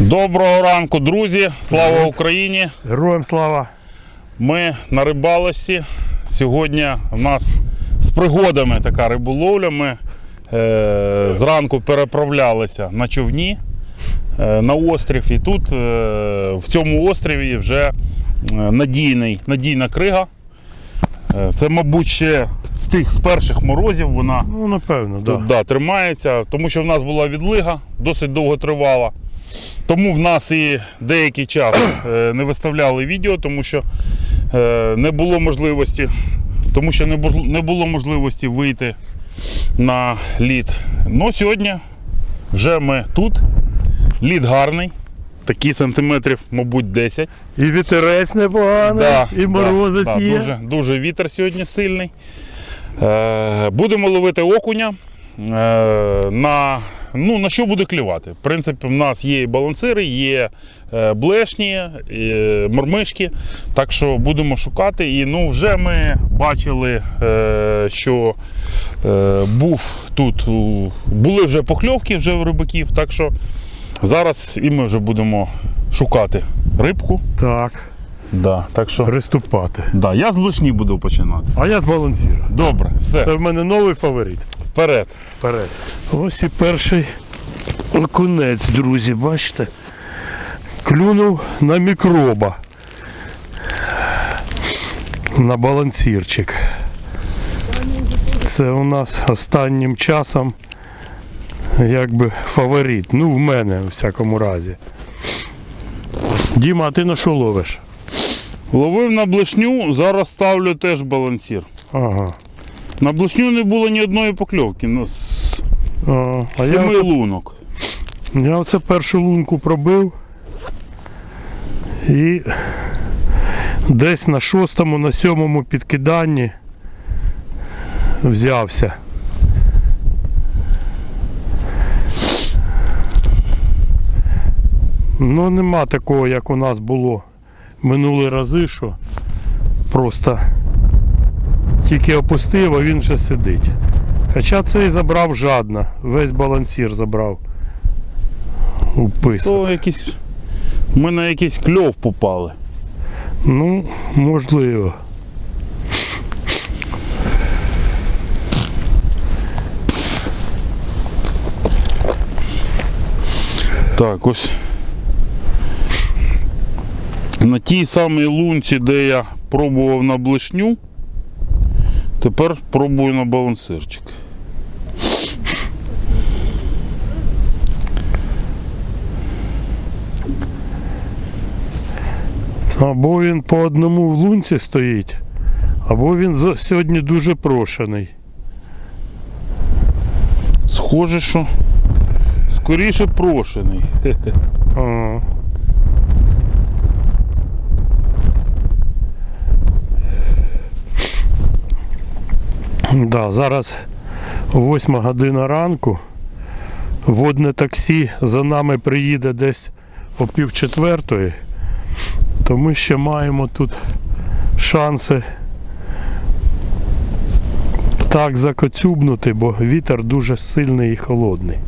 Доброго ранку, друзі! Слава Україні! Героям слава! Ми на рибалочці. Сьогодні в нас з пригодами така риболовля. Ми е, зранку переправлялися на човні е, на острів. І тут е, в цьому острові вже е, надійний, надійна крига. Е, це, мабуть, ще з тих з перших морозів вона Ну, напевно. Тут, да, тримається, тому що в нас була відлига, досить довго тривала. Тому в нас і деякий час е, не виставляли відео, тому що е, не було можливості, тому що не було можливості вийти на лід. Ну, сьогодні вже ми тут. Лід гарний, такий сантиметрів, мабуть, 10. І вітерець непоганий, і морозець да, є. Дуже, дуже вітер сьогодні сильний. Е, будемо ловити окуня. Е, на, ну, на що буде клювати? В принципі, в нас є і балансири, є е, блешні, і мормишки. Так що будемо шукати. І ну, вже ми бачили, е, що е, був тут, були вже покльовки вже в рибаків. Так що зараз і ми вже будемо шукати рибку. Так, Да, так що приступати. Да, я з блешні буду починати. А я з балансіра. Добре, все, Це в мене новий фаворит. Вперед. Вперед. Ось і перший окунець, друзі, бачите? Клюнув на мікроба. На балансірчик. Це у нас останнім часом якби фаворит. Ну, в мене, у всякому разі. Діма, а ти на що ловиш? Ловив на блешню, зараз ставлю теж балансір. Ага. На блешню не було ні одної покльовки. Ну, з А, а я, семи оце, лунок. я оце першу лунку пробив і десь на шостому, на сьомому підкиданні взявся. Ну, нема такого, як у нас було минулі рази, що просто тільки опустив, а він вже сидить. Хоча цей забрав жадно, весь балансір забрав. У писок. То якісь. Ми на якийсь кльов попали. Ну, можливо. Так, ось. На тій самій лунці, де я пробував на блешню, тепер пробую на балансирчик. Або він по одному в лунці стоїть, або він за- сьогодні дуже прошений. Схоже, що скоріше прошений. Ага. Да, зараз 8 година ранку. Водне таксі за нами приїде десь о пів четвертої. То ми ще маємо тут шанси так закоцюбнути, бо вітер дуже сильний і холодний.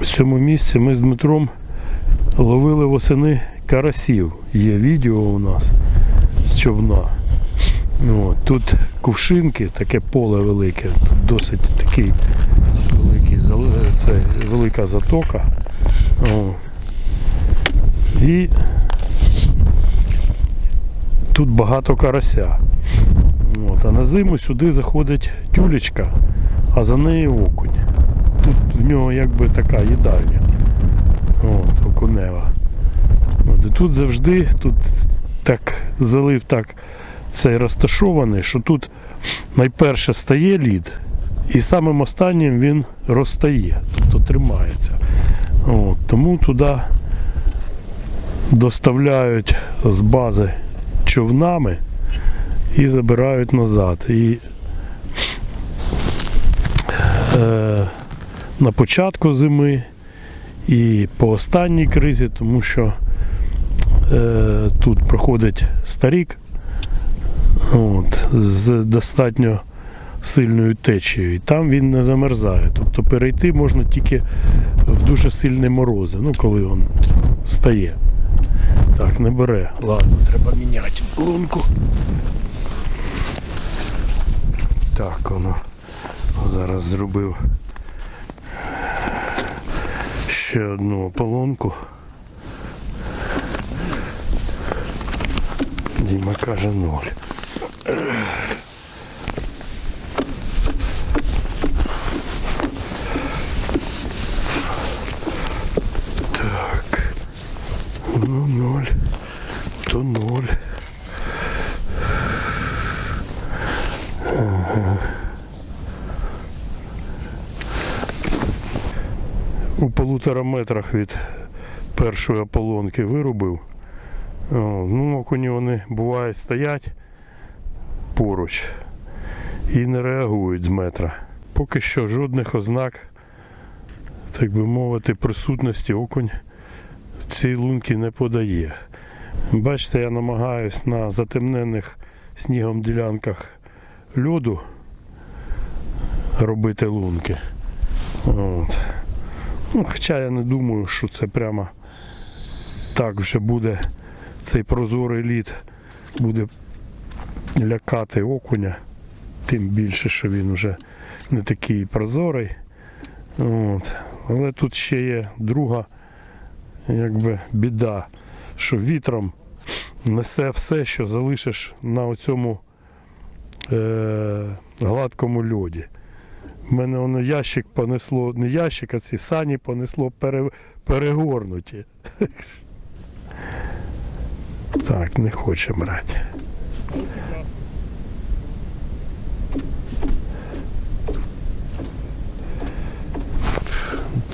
В цьому місці ми з Дмитром ловили восени карасів. Є відео у нас з човна. От, тут кувшинки, таке поле велике, тут досить такий великий, це велика затока. О. І тут багато карася. От, а на зиму сюди заходить тюлечка, а за нею окунь. Тут в нього якби така їдальня. От, окунева. Тут завжди тут так залив так цей розташований, що тут найперше стає лід, і самим останнім він розтає, тобто тримається. От, тому туди доставляють з бази човнами і забирають назад. І е, на початку зими і по останній кризі, тому що е, тут проходить старік от, з достатньо сильною течією. І там він не замерзає. Тобто перейти можна тільки в дуже сильні морози, ну коли він стає. Так, не бере. Ладно, треба міняти лунку. Так, воно зараз зробив ще одну ополонку. Діма каже ноль. Так. Ну, ноль. То ноль. у полутора метрах від першої ополонки вирубив. О, ну, окуні вони буває стоять поруч і не реагують з метра. Поки що жодних ознак, так би мовити, присутності окунь цій лунці не подає. Бачите, я намагаюсь на затемнених снігом ділянках льоду робити лунки. От. Ну, хоча я не думаю, що це прямо так вже буде цей прозорий лід буде лякати окуня, тим більше, що він вже не такий прозорий. От. Але тут ще є друга якби, біда, що вітром несе все, що залишиш на цьому е- гладкому льоді. Мене воно ящик понесло, не ящик, а ці сані понесло пере, перегорнуті. Так, не хоче брати.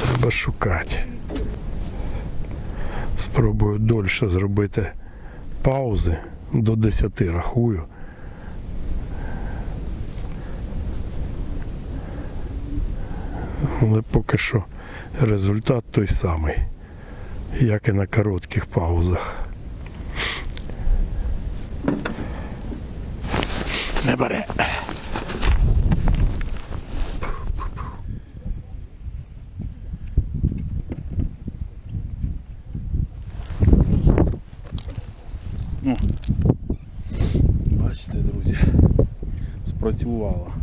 Треба шукати. Спробую дольше зробити паузи до 10 рахую. Але поки що результат той самий, як і на коротких паузах. Не бере. Бачите, друзі, спрацювала.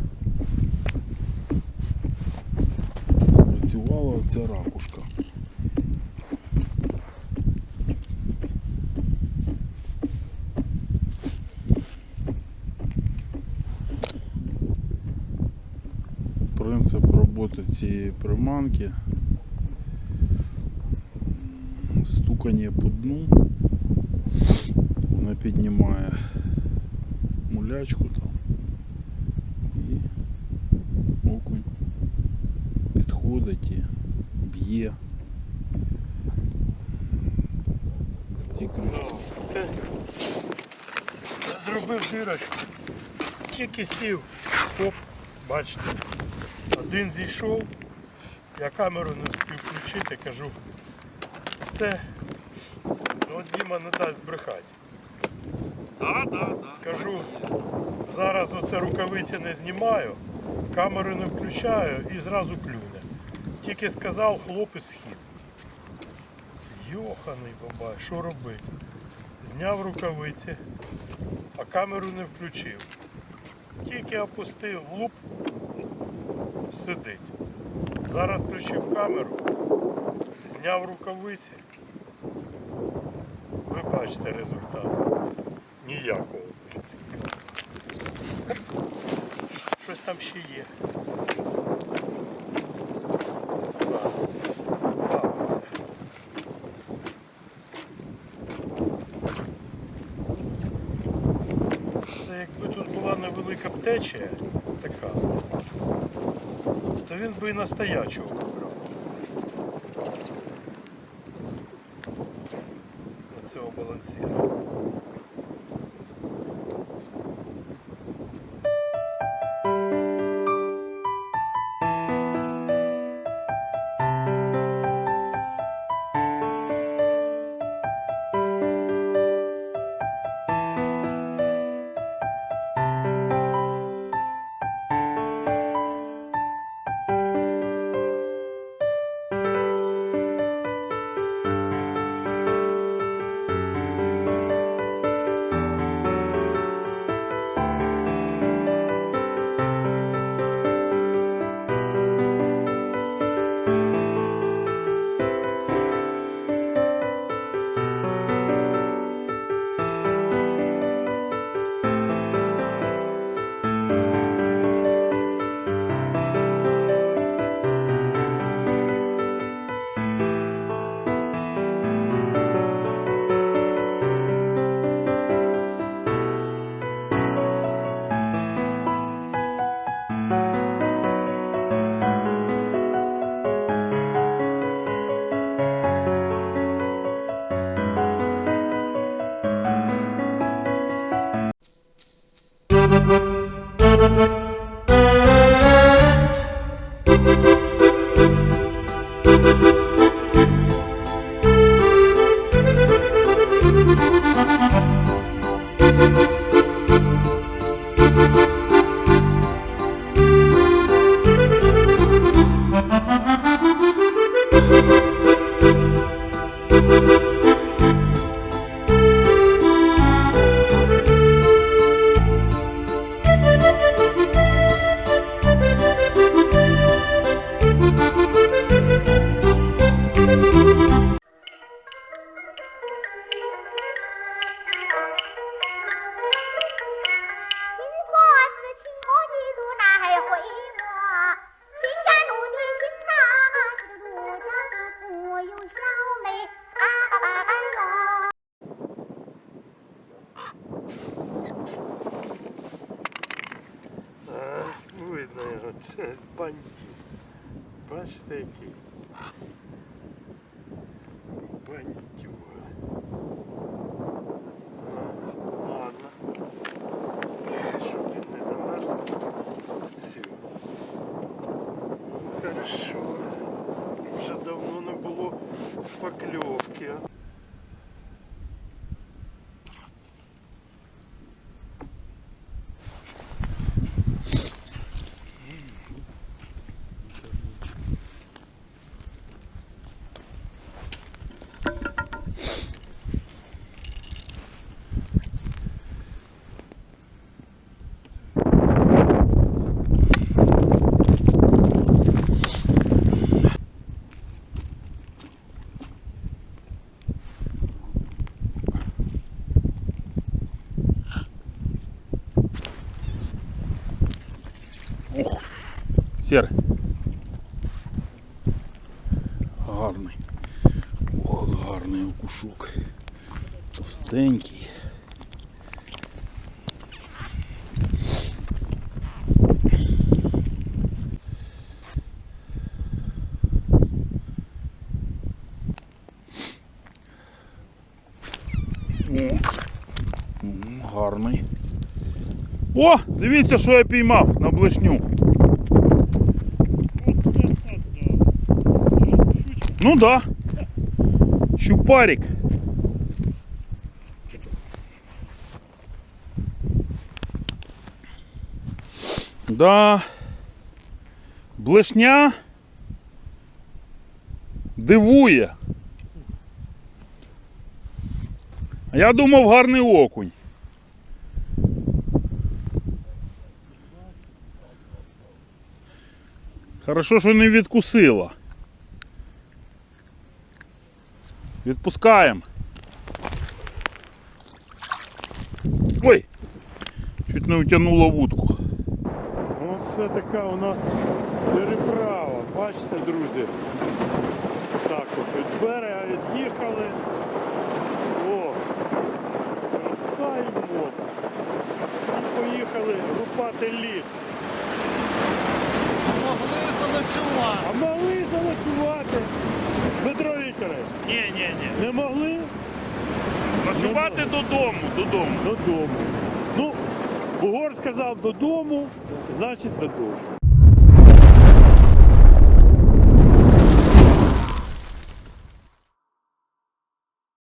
Ця ракушка. Принцип роботи цієї приманки. Стукання по дну. Вона піднімає мулячку там і окунь підходить і б'є ці крючки. Це зробив дирочку. Тільки сів. Оп, бачите. Один зійшов. Я камеру не встиг включити, кажу. Це ну, от Діма не дасть збрехати. Так, так, так. Кажу, зараз оце рукавиці не знімаю, камеру не включаю і зразу клюне. Тільки сказав хлопець схід. Йоханий бабай, що робити? Зняв рукавиці, а камеру не включив. Тільки опустив луп, сидить. Зараз включив камеру, зняв рукавиці. Ви бачите результат. Ніякого. Щось там ще є. Так, бавиться. Це якби тут була невелика течія така, то він би і настоячого вибрав. Цього балансіра. 听 Бачите який? Бандюга. А, Ладно. Щоб він не замерз. Цю. Хорошо. Вже давно не було покльовки. а. Сірий. Гарний. Ох, гарний окушок. Товстенький. О, гарний. О, дивіться, що я піймав на блешню. Ну да. Щупарик. Да. Блешня дивує. Я думав гарний окунь. Хорошо, що не відкусила. Відпускаємо. Ой! Чуть не утягнуло вудку. Оце така у нас переправа. Бачите, друзі? Так от від берега від'їхали. О, краса і мод. І поїхали рубати лід. Могли заночувати. А могли заночувати. Дмитро Вікторович, Ні, ні, ні. не могли Ночувати додому, додому. додому. Ну, Угор сказав додому, значить додому.